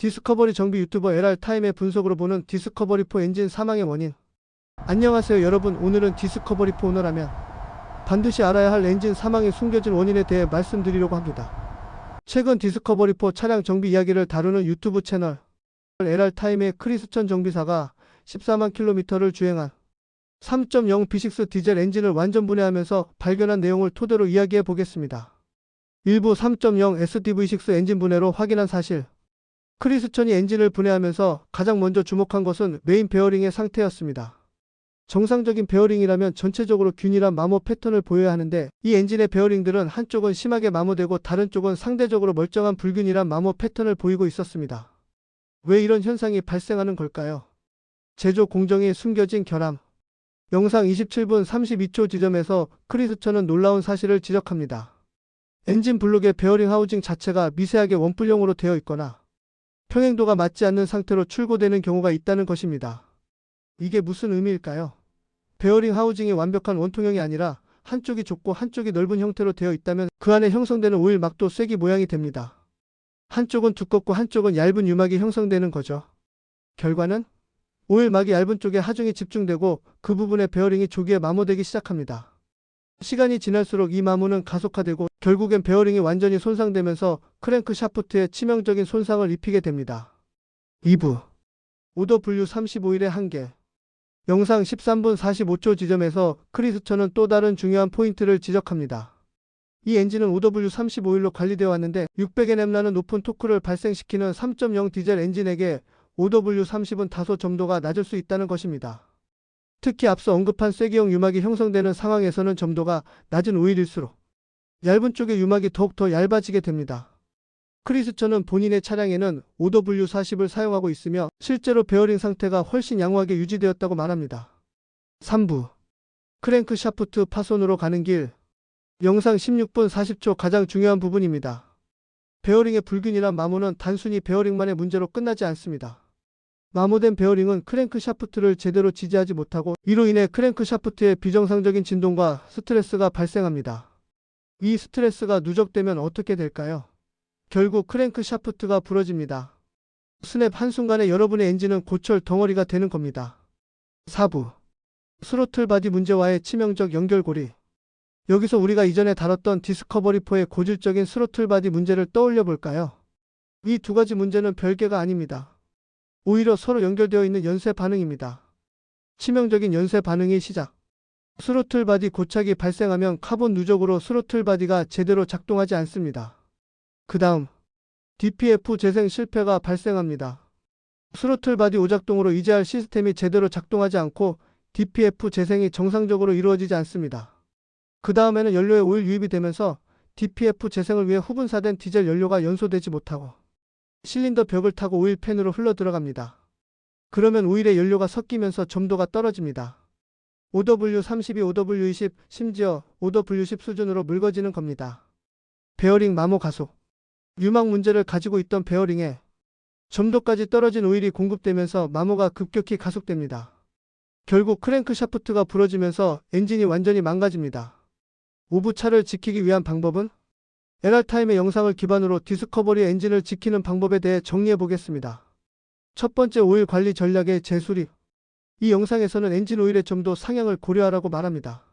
디스커버리 정비 유튜버 LR 타임의 분석으로 보는 디스커버리 4 엔진 사망의 원인. 안녕하세요 여러분 오늘은 디스커버리 4 오너라면 반드시 알아야 할 엔진 사망의 숨겨진 원인에 대해 말씀드리려고 합니다. 최근 디스커버리 4 차량 정비 이야기를 다루는 유튜브 채널 LR 타임의 크리스천 정비사가 14만 킬로미터를 주행한 3.0 B6 디젤 엔진을 완전 분해하면서 발견한 내용을 토대로 이야기해 보겠습니다. 일부 3.0 SDV6 엔진 분해로 확인한 사실. 크리스천이 엔진을 분해하면서 가장 먼저 주목한 것은 메인 베어링의 상태였습니다. 정상적인 베어링이라면 전체적으로 균일한 마모 패턴을 보여야 하는데 이 엔진의 베어링들은 한쪽은 심하게 마모되고 다른 쪽은 상대적으로 멀쩡한 불균일한 마모 패턴을 보이고 있었습니다. 왜 이런 현상이 발생하는 걸까요? 제조 공정이 숨겨진 결함. 영상 27분 32초 지점에서 크리스천은 놀라운 사실을 지적합니다. 엔진 블록의 베어링 하우징 자체가 미세하게 원뿔형으로 되어 있거나 평행도가 맞지 않는 상태로 출고되는 경우가 있다는 것입니다. 이게 무슨 의미일까요? 베어링 하우징이 완벽한 원통형이 아니라 한쪽이 좁고 한쪽이 넓은 형태로 되어 있다면 그 안에 형성되는 오일 막도 쐐기 모양이 됩니다. 한쪽은 두껍고 한쪽은 얇은 유막이 형성되는 거죠. 결과는 오일 막이 얇은 쪽에 하중이 집중되고 그 부분에 베어링이 조기에 마모되기 시작합니다. 시간이 지날수록 이 마모는 가속화되고 결국엔 베어링이 완전히 손상되면서 크랭크 샤프트에 치명적인 손상을 입히게 됩니다. 2부 OW35일의 한계 영상 13분 45초 지점에서 크리스천은 또 다른 중요한 포인트를 지적합니다. 이 엔진은 OW35일로 관리되어 왔는데 600NM 나는 높은 토크를 발생시키는 3.0 디젤 엔진에게 OW30은 다소 점도가 낮을 수 있다는 것입니다. 특히 앞서 언급한 쐐기형 유막이 형성되는 상황에서는 점도가 낮은 오일일수록 얇은 쪽의 유막이 더욱더 얇아지게 됩니다. 크리스천은 본인의 차량에는 OW40을 사용하고 있으며 실제로 베어링 상태가 훨씬 양호하게 유지되었다고 말합니다. 3부 크랭크 샤프트 파손으로 가는 길 영상 16분 40초 가장 중요한 부분입니다. 베어링의 불균이란 마모는 단순히 베어링만의 문제로 끝나지 않습니다. 마모된 베어링은 크랭크 샤프트를 제대로 지지하지 못하고 이로 인해 크랭크 샤프트에 비정상적인 진동과 스트레스가 발생합니다. 이 스트레스가 누적되면 어떻게 될까요? 결국 크랭크 샤프트가 부러집니다. 스냅 한순간에 여러분의 엔진은 고철 덩어리가 되는 겁니다. 4부 스로틀 바디 문제와의 치명적 연결고리 여기서 우리가 이전에 다뤘던 디스커버리4의 고질적인 스로틀 바디 문제를 떠올려 볼까요? 이 두 가지 문제는 별개가 아닙니다. 오히려 서로 연결되어 있는 연쇄 반응입니다. 치명적인 연쇄 반응의 시작. 스로틀 바디 고착이 발생하면 카본 누적으로 스로틀 바디가 제대로 작동하지 않습니다. 그 다음, DPF 재생 실패가 발생합니다. 스로틀 바디 오작동으로 이제할 시스템이 제대로 작동하지 않고 DPF 재생이 정상적으로 이루어지지 않습니다. 그 다음에는 연료에 오일 유입이 되면서 DPF 재생을 위해 후분사된 디젤 연료가 연소되지 못하고 실린더 벽을 타고 오일 팬으로 흘러 들어갑니다. 그러면 오일에 연료가 섞이면서 점도가 떨어집니다. OW32, OW20, 심지어 OW10 수준으로 묽어지는 겁니다. 베어링 마모 가속. 유막 문제를 가지고 있던 베어링에 점도까지 떨어진 오일이 공급되면서 마모가 급격히 가속됩니다. 결국 크랭크 샤프트가 부러지면서 엔진이 완전히 망가집니다. 오브차를 지키기 위한 방법은? LR타임의 영상을 기반으로 디스커버리 엔진을 지키는 방법에 대해 정리해 보겠습니다. 첫 번째 오일 관리 전략의 재수립. 이 영상에서는 엔진 오일의 점도 상향을 고려하라고 말합니다.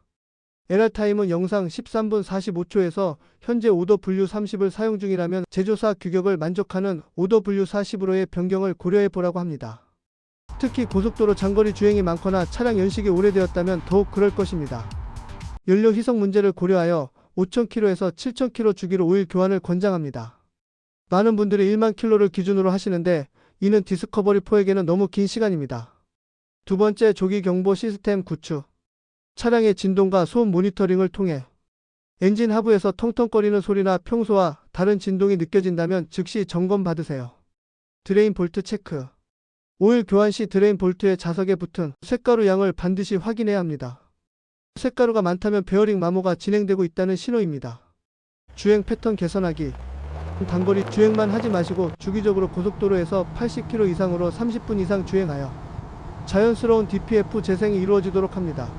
LR타임은 영상 13분 45초에서 현재 OW30을 사용 중이라면 제조사 규격을 만족하는 OW40으로의 변경을 고려해 보라고 합니다. 특히 고속도로 장거리 주행이 많거나 차량 연식이 오래되었다면 더욱 그럴 것입니다. 연료 희석 문제를 고려하여 5,000km에서 7,000km 주기로 오일 교환을 권장합니다. 많은 분들이 1만 킬로를 기준으로 하시는데 이는 디스커버리 4에게는 너무 긴 시간입니다. 두 번째 조기 경보 시스템 구축. 차량의 진동과 소음 모니터링을 통해 엔진 하부에서 텅텅거리는 소리나 평소와 다른 진동이 느껴진다면 즉시 점검 받으세요. 드레인 볼트 체크. 오일 교환 시 드레인 볼트의 자석에 붙은 쇳가루 양을 반드시 확인해야 합니다. 쇳가루가 많다면 베어링 마모가 진행되고 있다는 신호입니다. 주행 패턴 개선하기. 단거리 주행만 하지 마시고 주기적으로 고속도로에서 80km 이상으로 30분 이상 주행하여 자연스러운 DPF 재생이 이루어지도록 합니다.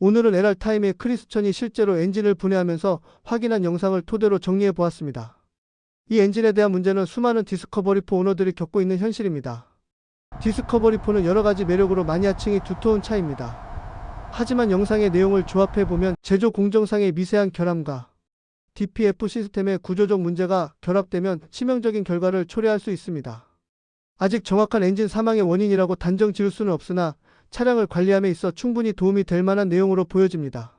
오늘은 LR타임의 크리스천이 실제로 엔진을 분해하면서 확인한 영상을 토대로 정리해 보았습니다. 이 엔진에 대한 문제는 수많은 디스커버리4 오너들이 겪고 있는 현실입니다. 디스커버리4는 여러 가지 매력으로 마니아층이 두터운 차입니다. 하지만 영상의 내용을 조합해보면 제조 공정상의 미세한 결함과 DPF 시스템의 구조적 문제가 결합되면 치명적인 결과를 초래할 수 있습니다. 아직 정확한 엔진 사망의 원인이라고 단정 지을 수는 없으나 차량을 관리함에 있어 충분히 도움이 될 만한 내용으로 보여집니다.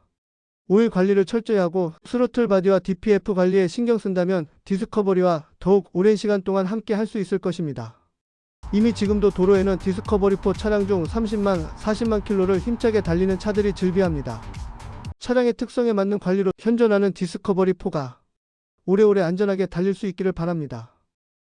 오일 관리를 철저히 하고 스로틀 바디와 DPF 관리에 신경 쓴다면 디스커버리와 더욱 오랜 시간 동안 함께 할 수 있을 것입니다. 이미 지금도 도로에는 디스커버리4 차량 중 30만, 40만 킬로를 힘차게 달리는 차들이 즐비합니다. 차량의 특성에 맞는 관리로 현존하는 디스커버리4가 오래오래 안전하게 달릴 수 있기를 바랍니다.